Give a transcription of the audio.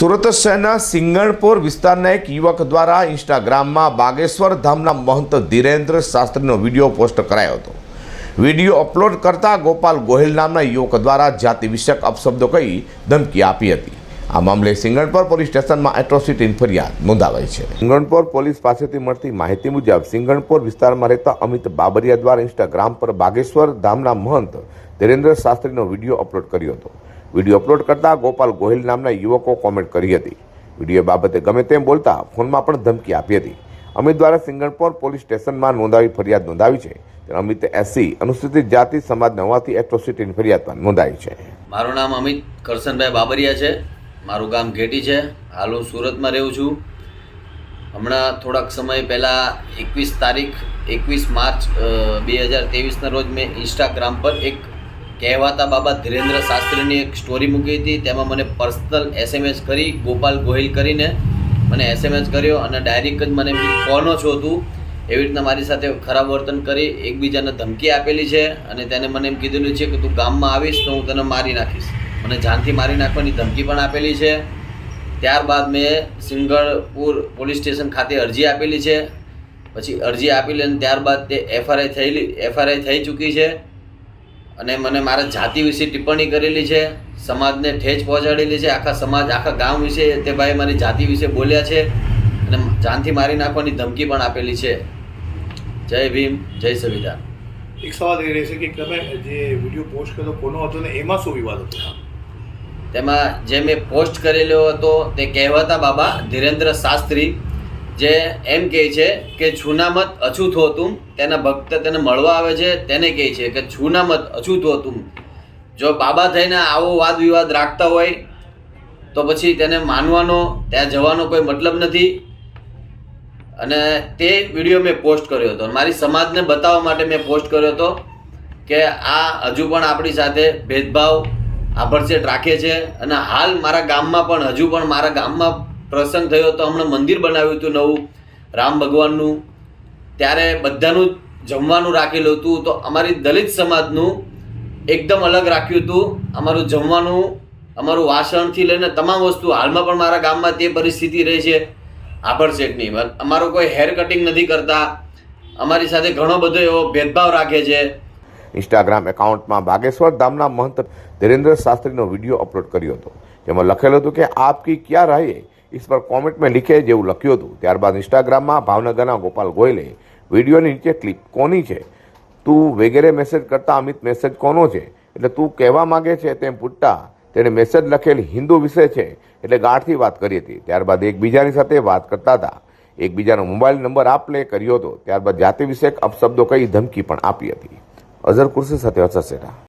સુરત શહેરના સિંગણપોર વિસ્તારના એક યુવક દ્વારા ઇન્સ્ટાગ્રામમાં બાગેશ્વર ધામના મહંત ધીરેન્દ્ર શાસ્ત્રીનો વીડિયો પોસ્ટ કરાયો હતો. વીડિયો અપલોડ કરતા ગોપાલ ગોહિલ નામના યુવક દ્વારા જાતિ વિષયક અપશબ્દો કહી ધમકી આપી હતી. આ મામલે સિંગણપોર પોલીસ સ્ટેશનમાં એટ્રોસિટીની ફરિયાદ નોંધાવાઈ છે. સિંગણપોર પોલીસ પાસેથી મળતી માહિતી મુજબ સિંગણપોર વિસ્તારમાં રહેતા અમિત બાબરિયા દ્વારા ઇન્સ્ટાગ્રામ પર બાગેશ્વર ધામના મહંત ધીરેન્દ્ર શાસ્ત્રીનો વીડિયો અપલોડ કર્યો હતો. વીડિયો અપલોડ કરતા ગોપાલ ગોહિલ નામના યુવકો કોમેન્ટ કરી હતી. વીડિયો બાબતે ગમે તેમ બોલતા ફોનમાં પણ ધમકી આપી હતી. અમિત દ્વારા સિંગણપોર પોલીસ સ્ટેશનમાં નોંધાવી ફરિયાદ નોંધાવી છે. ત્યારે અમિત એસસી અનુસૂચિત જાતિ, સમાજ હોવાથી એટ્રોસિટીની ફરિયાદ પણ નોંધાઈ છે. મારું નામ અમિત કરશનભાઈ બાબરિયા છે. મારું ગામ ઘેટી છે. હાલ હું સુરતમાં રહું છું. હમણાં થોડાક સમય પહેલાં એકવીસ તારીખ, એકવીસ માર્ચ બે હજાર ત્રેવીસના રોજ મેં ઇન્સ્ટાગ્રામ પર એક કહેવાતા બાબા ધીરેન્દ્ર શાસ્ત્રીની એક સ્ટોરી મૂકી હતી. તેમાં મને પર્સનલ એસએમએસ કરી, ગોપાલ ગોહિલ કરીને મને એસએમએસ કર્યો અને ડાયરેક્ટ જ મને કોનો છો તું એવી રીતના મારી સાથે ખરાબ વર્તન કરી, એકબીજાને ધમકી આપેલી છે અને તેને મને એમ કીધેલું છે કે તું ગામમાં આવીશ તો હું તને મારી નાખીશ. મને જાનથી મારી નાખવાની ધમકી પણ આપેલી છે. ત્યારબાદ મેં સિંગળપુર પોલીસ સ્ટેશન ખાતે અરજી આપેલી છે. પછી અરજી આપેલી અને ત્યારબાદ તે એફઆરઆઈ થયેલી એફઆરઆઈ થઈ ચૂકી છે. અને મને મારા જાતિ વિશે ટિપ્પણી કરેલી છે સમાજને ઠેચ પહોંચાડેલી છે આખા સમાજ આખા ગામ વિશે તે ભાઈ મારી જાતિ વિશે બોલ્યા છે અને જાનથી મારી નાખવાની ધમકી પણ આપેલી છે. જય ભીમ જય સંવિધાન. એક સવાલ એ રહેશે કે તમે જે વીડિયો પોસ્ટ કર્યો કોનો હતો ને એમાં શું વિવાદ હતો? તેમાં જે મેં પોસ્ટ કરેલો હતો તે કહેવાતા બાબા ધીરેન્દ્ર શાસ્ત્રી જે એમ કહે છે કે છૂનામત અછૂત હોતું, તેના ભક્ત તેને મળવા આવે છે, તેને કહે છે કે છૂનામત અછૂત હોતું. જો બાબા થઈને આવો વાદ વિવાદ રાખતા હોય, તો પછી તેને માનવાનો, ત્યાં જવાનો કોઈ મતલબ નથી. અને તે વીડિયો મેં પોસ્ટ કર્યો હતો. મારી સમાજને બતાવવા માટે મેં પોસ્ટ કર્યો હતો કે આ હજુ પણ આપણી સાથે ભેદભાવ આભરસેટ રાખે છે. અને હાલ મારા ગામમાં પણ, હજુ પણ મારા ગામમાં પ્રસંગ થયો હતો હમણાં મંદિર બનાવ્યું હતું નવું, રામ ભગવાનનું. ત્યારે બધાનું જમવાનું રાખેલું હતું. તો અમારી દલિત સમાજનું એકદમ અલગ રાખ્યું હતું. અમારું જમવાનું, અમારું વાસણથી લઈને તમામ વસ્તુ, હાલમાં પણ મારા ગામમાં તે પરિસ્થિતિ રહે છે. આભડછેટની અમારો કોઈ હેર કટિંગ નથી કરતા. અમારી સાથે ઘણો બધો એવો ભેદભાવ રાખે છે. ઇન્સ્ટાગ્રામ એકાઉન્ટમાં બાગેશ્વર ધામના મહંત ધીરેન્દ્ર શાસ્ત્રીનો વીડિયો અપલોડ કર્યો હતો. જેમાં લખેલું હતું કે આપ કી ક્યાં રહે ઇસ પર કોમેન્ટમાં લીખે જેવું લખ્યું હતું. ત્યારબાદ ઇન્સ્ટાગ્રામમાં ભાવનગરના ગોપાલ ગોયલે વિડીયોની નીચે ક્લિપ કોની છે? તું વગેરે મેસેજ કરતા અમિત મેસેજ કોનો છે? એટલે તું કહેવા માંગે છે તેમ પૂછતા તેણે મેસેજ લખેલ હિન્દુ વિશે છે એટલે ગાઢથી વાત કરી હતી. ત્યારબાદ એકબીજાની સાથે વાત કરતા હતા. એકબીજાનો મોબાઈલ નંબર આપ લે કર્યો હતો. ત્યારબાદ જાતિ વિષયક અપશબ્દો કહી ધમકી પણ આપી હતી. અઝર કુર્સી સાથે અસર સેઠા.